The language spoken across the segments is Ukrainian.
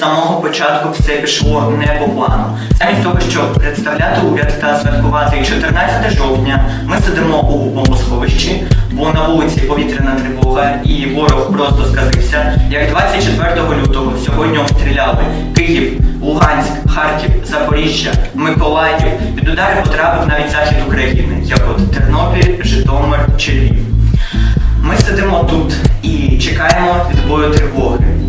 самого початку все пішло не по плану. Замість того, щоб представляти уряд та святкувати 14 жовтня, ми сидимо у бомбосховищі, бо на вулиці повітряна тривога і ворог просто сказився. Як 24 лютого сьогодні обстріляли Київ, Луганськ, Харків, Запоріжжя, Миколаїв. Під удари потрапив навіть захід України, як от Тернопіль, Житомир чи Львів. Ми сидимо тут і чекаємо відбою тривоги.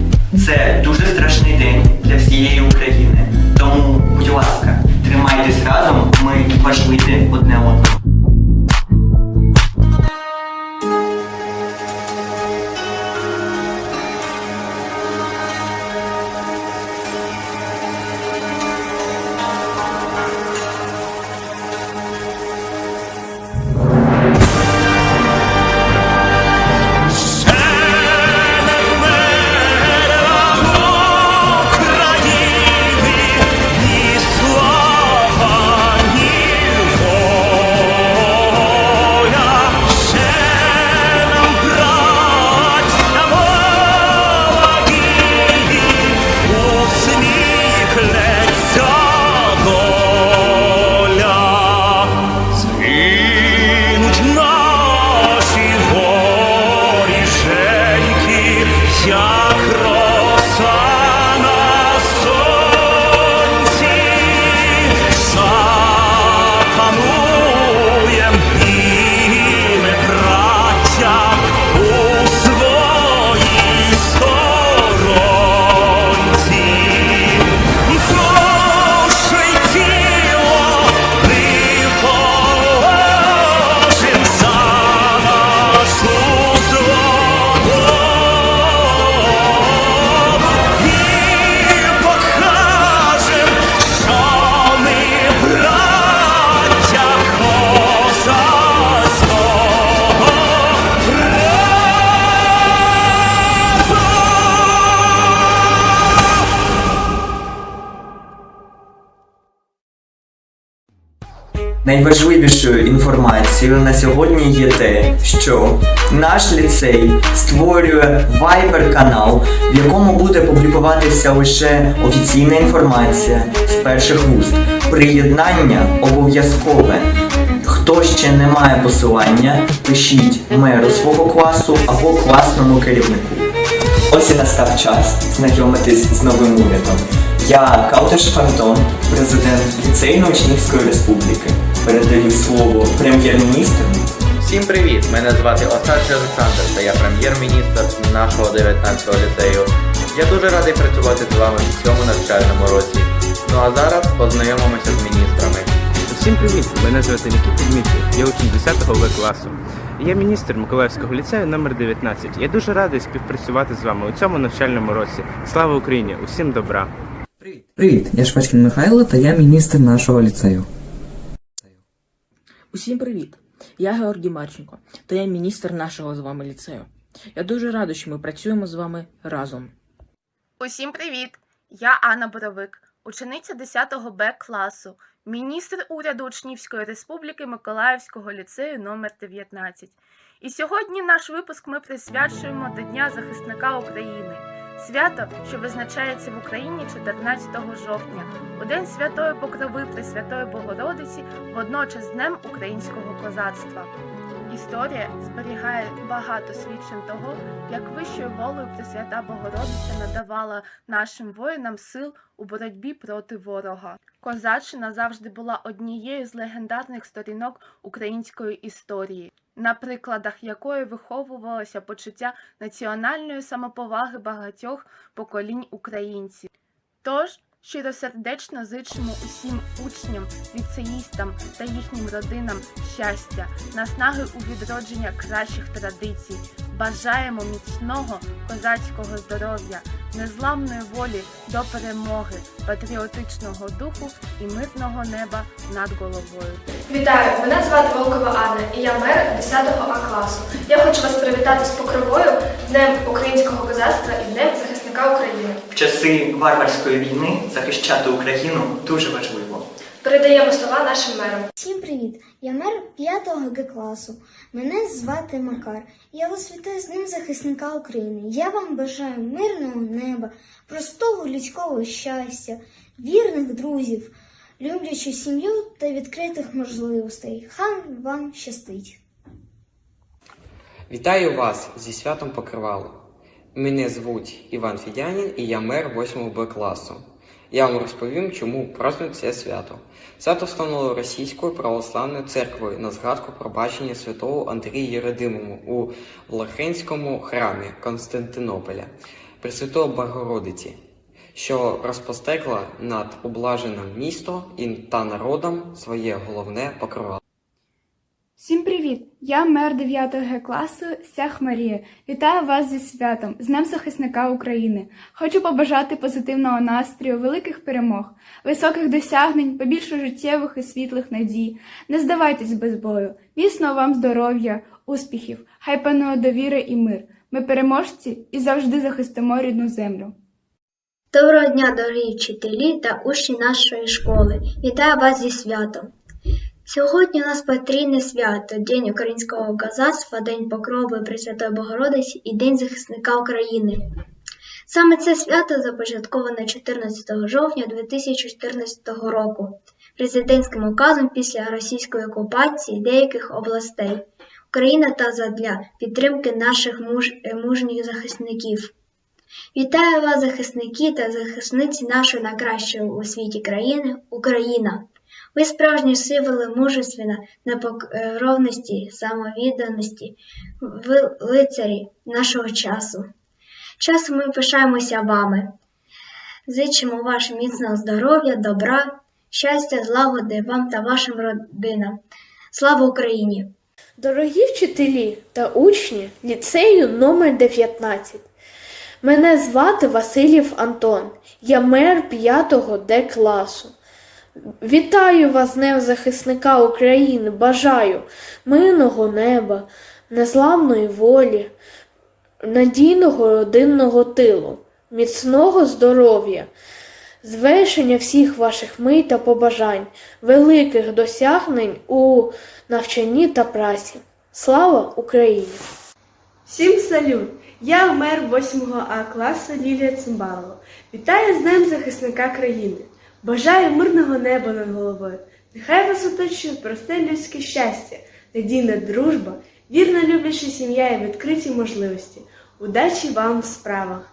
Найважливішою інформацією на сьогодні є те, що наш ліцей створює Viber канал, в якому буде публікуватися лише офіційна інформація з перших вуст. Приєднання обов'язкове. Хто ще не має посилання, пишіть меру свого класу або класному керівнику. Ось і настав час знайомитись з новим урядом. Я Каутиш Антон, президент Ліцейної учнівської республіки. Передаю слово прем'єр-міністру. Всім привіт! Мене звати Осадчий Олександр та я прем'єр-міністр нашого 19-го ліцею. Я дуже радий працювати з вами в цьому навчальному році. Ну а зараз познайомимося з міністрами. Всім привіт! Мене звати Нікіта Дмитрів, я учень 10 В класу. Я міністр Миколаївського ліцею номер 19 Я дуже радий співпрацювати з вами у цьому навчальному році. Слава Україні! Усім добра! Привіт, я Шпачкін Михайло та я міністр нашого ліцею. Усім привіт! Я Георгій Марченко, та я міністр нашого з вами ліцею. Я дуже радий, що ми працюємо з вами разом. Усім привіт! Я Анна Боровик, учениця 10 Б класу, міністр уряду Учнівської республіки Миколаївського ліцею номер 19 І сьогодні наш випуск ми присвячуємо до Дня захисника України. Свято, що визначається в Україні 14 жовтня, у День Святої Покрови Пресвятої Богородиці, водночас Днем українського козацтва. Історія зберігає багато свідчень того, як вищою волею Пресвята Богородиця надавала нашим воїнам сил у боротьбі проти ворога. Козаччина завжди була однією з легендарних сторінок української історії, на прикладах якої виховувалося почуття національної самоповаги багатьох поколінь українців. Тож щиросердечно зичимо усім учням, ліцеїстам та їхнім родинам щастя, наснаги у відродження кращих традицій. Бажаємо міцного козацького здоров'я, незламної волі до перемоги, патріотичного духу і мирного неба над головою. Вітаю! Мене звати Волкова Анна і я мер 10 А класу. Я хочу вас привітати з покровою, Днем українського козацтва і Днем захисника України. В часи варварської війни захищати Україну дуже важливо. Передаємо слова нашим мерам. Всім привіт! Я мер 5 Г класу. Мене звати Макар. Я вас вітаю з Днем захисника України. Я вам бажаю мирного неба, простого людського щастя, вірних друзів, люблячу сім'ю та відкритих можливостей. Хай вам щастить! Вітаю вас зі святом Покривало. Мене звуть Іван Фідянін і я мер 8 Б класу. Я вам розповім, чому празднують це свято. Свято встановлено Російською православною церквою на згадку про бачення святого Андрія Єродимому у Влахенському храмі Константинополя Пресвятої Богородиці, що розпостекла над облаженим місто і та народом своє головне покривало. Всім привіт! Я мер 9 Г класу Сях Марія. Вітаю вас зі святом, з Днем захисника України. Хочу побажати позитивного настрою, великих перемог, високих досягнень, побільше життєвих і світлих надій. Не здавайтесь без бою. Міцного вам здоров'я, успіхів, хай панує довіра і мир. Ми переможці і завжди захистимо рідну землю. Доброго дня, дорогі вчителі та учні нашої школи. Вітаю вас зі святом. Сьогодні у нас потрійне свято День українського козацтва, День Покрови Пресвятої Богородиці і День захисника України. Саме це свято започатковане 14 жовтня 2014 року президентським указом після російської окупації деяких областей України та задля підтримки наших муж... мужніх захисників. Вітаю вас, захисники та захисниці нашої найкращої у світі країни Україна. Ви справжні символи мужества, непокровності, самовідданості, ви лицарі нашого часу. Часом ми пишаємося вами. Зичимо вашим міцного здоров'я, добра, щастя, злагоди вам та вашим родинам. Слава Україні! Дорогі вчителі та учні ліцею номер 19 Мене звати Васильєв Антон. Я мер 5 Д класу. Вітаю вас Днем захисника України. Бажаю мирного неба, незламної волі, надійного родинного тилу, міцного здоров'я, звершення всіх ваших мрій та побажань, великих досягнень у навчанні та праці. Слава Україні! Всім салют! Я мер 8 А класу Лілія Цимбалова. Вітаю з Днем захисника країни. Бажаю мирного неба над головою. Нехай вас оточує просте людське щастя, надійна дружба, вірна любляча сім'я і відкриті можливості. Удачі вам в справах!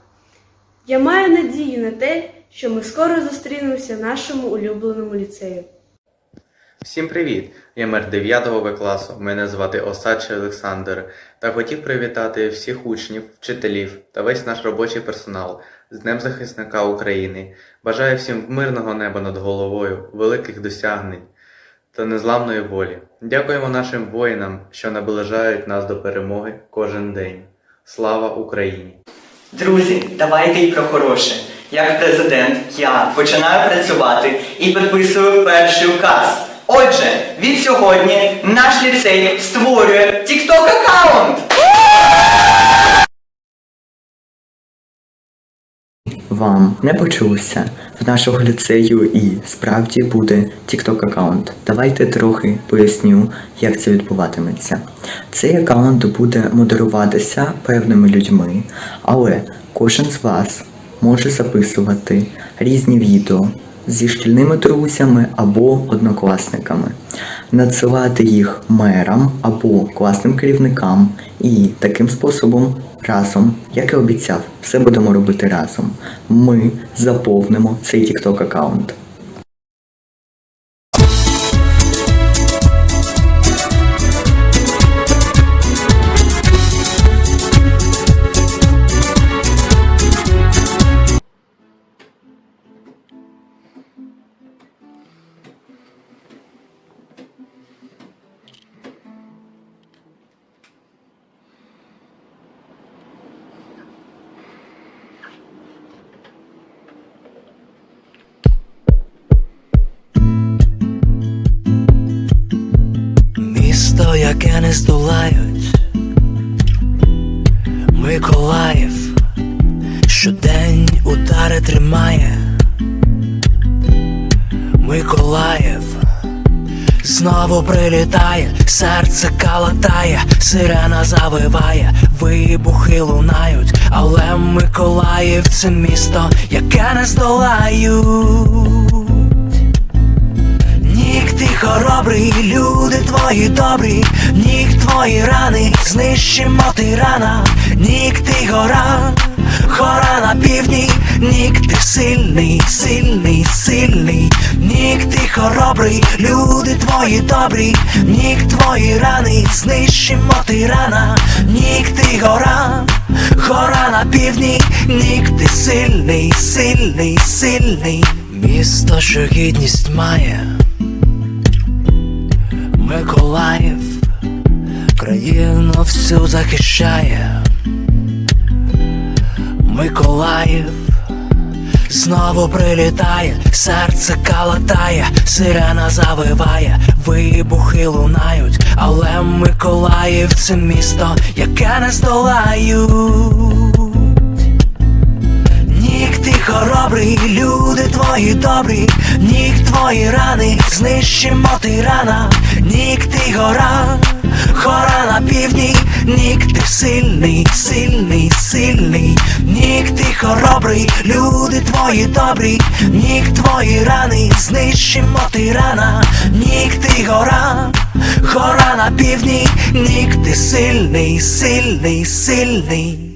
Я маю надію на те, що ми скоро зустрінемося в нашому улюбленому ліцею. Всім привіт! Я мер 9 В класу. Мене звати Осадчий Олександр. Та хотів привітати всіх учнів, вчителів та весь наш робочий персонал з Днем захисника України. Бажаю всім мирного неба над головою, великих досягнень та незламної волі. Дякуємо нашим воїнам, що наближають нас до перемоги кожен день. Слава Україні! Друзі, давайте і про хороше. Як президент, я починаю працювати і підписую перший указ. Отже, від сьогодні наш ліцей створює TikTok аккаунт. Вам не почулося. В нашого ліцею і справді буде TikTok аккаунт. Давайте трохи поясню, як це відбуватиметься. Цей аккаунт буде модеруватися певними людьми, але кожен з вас може записувати різні відео зі шкільними друзями або однокласниками, надсилати їх мерам або класним керівникам і таким способом разом, як і обіцяв, все будемо робити разом. Ми заповнимо цей TikTok аккаунт. Не здолають, Миколаїв, щодень удари тримає, Миколаїв Знову прилітає, серце калатає, сирена завиває, вибухи лунають, але Миколаїв це місто, яке не здолають. Ти хоробрий, люди твої добрі, нік твої рани, знищимо тирана, нік ти гора, гора на півдні, нік ти сильний, сильний, сильний, нік ти хоробрий, люди твої добрі, нік твої рани, знищимо тирана, нік ти гора, гора на півдні, нік ти сильний, сильний, сильний, місто, що гідність має. Миколаїв країну всю захищає. Миколаїв знову прилітає, серце калатає, сирена завиває, вибухи лунають, але Миколаїв це місто, яке не здолають. Хоробрий, люди твої добрі, нік твої рани, знищимо тирана, нік ти гора, гора на півдні, нік ти сильний, сильний, сильний, нік ти хоробрий, люди твої добрі, нік твої рани, знищимо тирана, нік ти гора, гора на півдні, нік ти сильний, сильний, сильний.